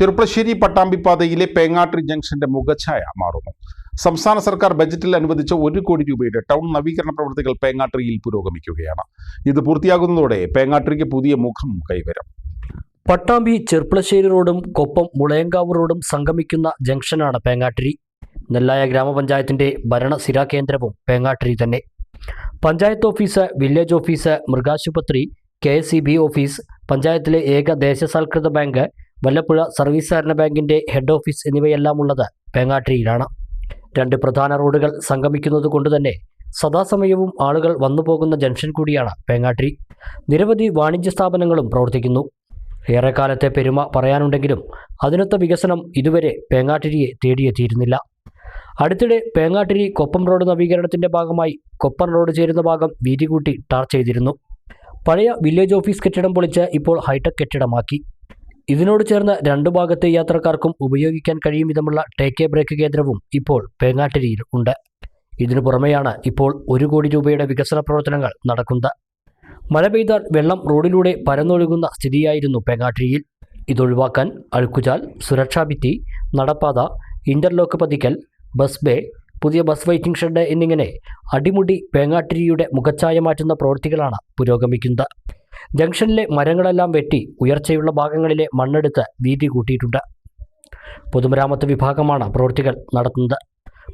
ചെറുപ്പശ്ശേരി പട്ടാമ്പിപ്പാതയിലെ പേങ്ങാട്ടി ജംഗ്ഷന്റെ മുഖഛായ മാറുന്നു. സംസ്ഥാന സർക്കാർ ബജറ്റിൽ അനുവദിച്ച ഒരു കോടി രൂപയുടെ ടൗൺ നവീകരണ പ്രവൃത്തികൾ പേങ്ങാട്ടിയിൽ പുരോഗമിക്കുകയാണ്. ഇത് പൂർത്തിയാകുന്നതോടെ പേങ്ങാട്ടിക്ക് പുതിയ മുഖം കൈവരും. പട്ടാമ്പി ചെർപ്പളശ്ശേരി റോഡും കൊപ്പം മുളയങ്കാവ് റോഡും സംഗമിക്കുന്ന ജംഗ്ഷനാണ് പേങ്ങാട്ടിരി നെല്ലായ ഗ്രാമപഞ്ചായത്തിന്റെ ഭരണസിരാ കേന്ദ്രവും പേങ്ങാട്ടിരി തന്നെ. പഞ്ചായത്ത് ഓഫീസ് വില്ലേജ് ഓഫീസ് മൃഗാശുപത്രി കെ ഓഫീസ് പഞ്ചായത്തിലെ ഏക ദേശസാൽകൃത ബാങ്ക് വല്ലപ്പുഴ സർവീസ് സഹകരണ ബാങ്കിന്റെ ഹെഡ് ഓഫീസ് എന്നിവയെല്ലാം ഉള്ളത് പേങ്ങാട്ടിരിയിലാണ്. രണ്ട് പ്രധാന റോഡുകൾ സംഗമിക്കുന്നത് കൊണ്ട് തന്നെ സദാസമയവും ആളുകൾ വന്നുപോകുന്ന ജംഗ്ഷൻ കൂടിയാണ് പേങ്ങാട്ടിരി. നിരവധി വാണിജ്യ സ്ഥാപനങ്ങളും പ്രവർത്തിക്കുന്നു. ഏറെക്കാലത്തെ പെരുമ പറയാനുണ്ടെങ്കിലും അതിനൊത്ത വികസനം ഇതുവരെ പേങ്ങാട്ടിരിയെ തേടിയെത്തിയിരുന്നില്ല. അടുത്തിടെ പേങ്ങാട്ടിരി കൊപ്പം റോഡ് നവീകരണത്തിന്റെ ഭാഗമായി കൊപ്പം റോഡ് ചേരുന്ന ഭാഗം വീതി കൂട്ടി ടാർ ചെയ്തിരുന്നു. പഴയ വില്ലേജ് ഓഫീസ് കെട്ടിടം പൊളിച്ച് ഇപ്പോൾ ഹൈടെക് കെട്ടിടമാക്കി. ഇതിനോട് ചേർന്ന രണ്ടു ഭാഗത്തെ യാത്രക്കാർക്കും ഉപയോഗിക്കാൻ കഴിയും വിധമുള്ള ടേക്ക് എ ബ്രേക്ക് കേന്ദ്രവും ഇപ്പോൾ പേങ്ങാട്ടിരിയിൽ ഉണ്ട്. ഇതിനു പുറമെയാണ് ഇപ്പോൾ ഒരു കോടി രൂപയുടെ വികസന പ്രവർത്തനങ്ങൾ നടക്കുന്നത്. മഴ പെയ്താൽ വെള്ളം റോഡിലൂടെ പരന്നൊഴുകുന്ന സ്ഥിതിയായിരുന്നു പേങ്ങാട്ടിരിയിൽ. ഇതൊഴിവാക്കാൻ അഴുക്കുചാൽ സുരക്ഷാ ഭിത്തി നടപ്പാത ഇന്റർലോക്ക് പതിക്കൽ ബസ് ബേ പുതിയ ബസ് വെയിറ്റിംഗ് ഷെഡ് എന്നിങ്ങനെ അടിമുടി പേങ്ങാട്ടിരിയുടെ മുഖച്ഛായ മാറ്റുന്ന പ്രവൃത്തികളാണ് പുരോഗമിക്കുന്നത്. ജംഗ്ഷനിലെ മരങ്ങളെല്ലാം വെട്ടി ഉയർച്ചയുള്ള ഭാഗങ്ങളിലെ മണ്ണെടുത്ത് വീതി കൂട്ടിയിട്ടുണ്ട്. പൊതുമരാമത്ത് വിഭാഗമാണ് പ്രവൃത്തികൾ നടത്തുന്നത്.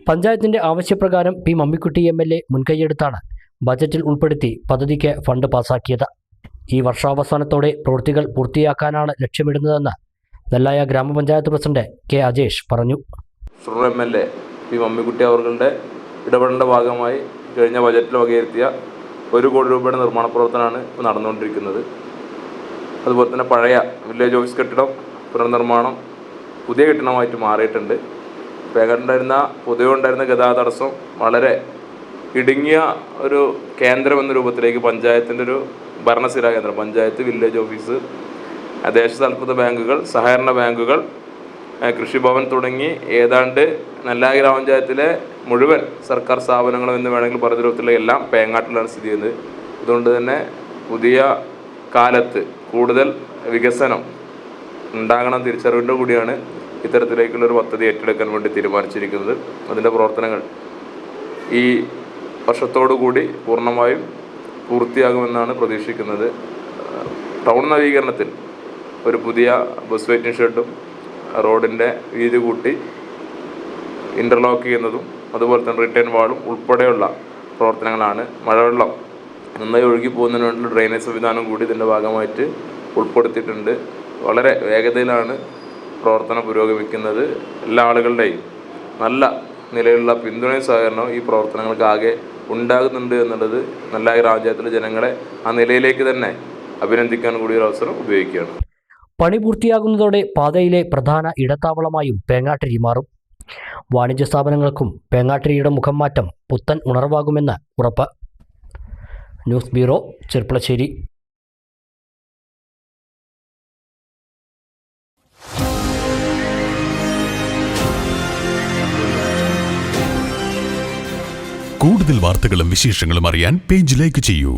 പഞ്ചായത്തിന്റെ ആവശ്യപ്രകാരം P Mammikutty M L A മുൻകൈയെടുത്താണ് ബജറ്റിൽ ഉൾപ്പെടുത്തി പദ്ധതിക്ക് ഫണ്ട് പാസാക്കിയത്. ഈ വർഷാവസാനത്തോടെ പ്രവൃത്തികൾ പൂർത്തിയാക്കാനാണ് ലക്ഷ്യമിടുന്നതെന്ന് നെല്ലായ ഗ്രാമപഞ്ചായത്ത് പ്രസിഡന്റ് കെ അജേഷ് പറഞ്ഞു. M L A P Mammikutty അവരുടെ ഇടപെടേണ്ട ഭാഗമായി കഴിഞ്ഞ ബജറ്റിൽ വകയിരുത്തിയ ഒരു കോടി രൂപയുടെ നിർമ്മാണ പ്രവർത്തനമാണ് ഇപ്പോൾ നടന്നുകൊണ്ടിരിക്കുന്നത്. അതുപോലെ തന്നെ പഴയ വില്ലേജ് ഓഫീസ് കെട്ടിടം പുനർനിർമ്മാണം പുതിയ കെട്ടിടമായിട്ട് മാറിയിട്ടുണ്ട്. പേകണ്ടായിരുന്ന പൊതുവെ ഉണ്ടായിരുന്ന ഗതാഗത തടസ്സം വളരെ ഇടുങ്ങിയ ഒരു കേന്ദ്രം എന്ന രൂപത്തിലേക്ക് പഞ്ചായത്തിന്റെ ഒരു ഭരണസ്ഥിരാ കേന്ദ്രം പഞ്ചായത്ത് വില്ലേജ് ഓഫീസ് ദേശസാൽകൃത ബാങ്കുകൾ സഹകരണ ബാങ്കുകൾ കൃഷിഭവൻ തുടങ്ങി ഏതാണ്ട് നെല്ലാ ഗ്രാമപഞ്ചായത്തിലെ മുഴുവൻ സർക്കാർ സ്ഥാപനങ്ങളും എന്ന് വേണമെങ്കിൽ പറഞ്ഞ രൂപത്തിലുള്ള എല്ലാം പേങ്ങാട്ടിലാണ് സ്ഥിതി ചെയ്യുന്നത്. അതുകൊണ്ട് തന്നെ പുതിയ കാലത്ത് കൂടുതൽ വികസനം ഉണ്ടാകണം തിരിച്ചറിവിന്റെ കൂടിയാണ് ഇത്തരത്തിലേക്കുള്ള ഒരു പദ്ധതി ഏറ്റെടുക്കാൻ വേണ്ടി തീരുമാനിച്ചിരിക്കുന്നത്. അതിന്റെ പ്രവർത്തനങ്ങൾ ഈ വർഷത്തോടു കൂടി പൂർണമായും പൂർത്തിയാകുമെന്നാണ് പ്രതീക്ഷിക്കുന്നത്. ടൗൺ നവീകരണത്തിൽ ഒരു പുതിയ ബസ് വെയിറ്റിംഗ് ഷെഡും റോഡിന്റെ വീതി കൂട്ടി ഇന്റർലോക്ക് ചെയ്യുന്നതും അതുപോലെ തന്നെ റിട്ടേൺ വാളും ഉൾപ്പെടെയുള്ള പ്രവർത്തനങ്ങളാണ് മഴവെള്ളം നന്നായി ഒഴുകി പോകുന്നതിന് വേണ്ടി ഡ്രെയിനേജ് സംവിധാനം കൂടി ഇതിന്റെ ഭാഗമായിട്ട് ഉൾപ്പെടുത്തിയിട്ടുണ്ട്. വളരെ വേഗതയിലാണ് പ്രവർത്തനം പുരോഗമിക്കുന്നത്. എല്ലാ ആളുകളുടെയും നല്ല നിലയിലുള്ള പിന്തുണയും സഹകരണവും ഈ പ്രവർത്തനങ്ങൾക്ക് ആകെ ഉണ്ടാകുന്നുണ്ട് എന്നുള്ളത് നല്ല ഗ്രാമപഞ്ചായത്തിലെ ജനങ്ങളെ ആ നിലയിലേക്ക് തന്നെ അഭിനന്ദിക്കാൻ കൂടിയൊരു അവസരം ഉപയോഗിക്കുകയാണ്. പണി പൂർത്തിയാകുന്നതോടെ പാതയിലെ പ്രധാന ഇടത്താവളമായും പേങ്ങാട്ടിരി മാറും. വാണിജ്യ സ്ഥാപനങ്ങൾക്കും പേങ്ങാട്ടിരിയുടെ മുഖം മാറ്റം പുത്തൻ ഉണർവാകുമെന്ന് ഉറപ്പ്. News bureau Cherpulassery. കൂടുതൽ വാർത്തകളും വിശേഷങ്ങളും അറിയാൻ പേജ് ലൈക്ക് ചെയ്യൂ.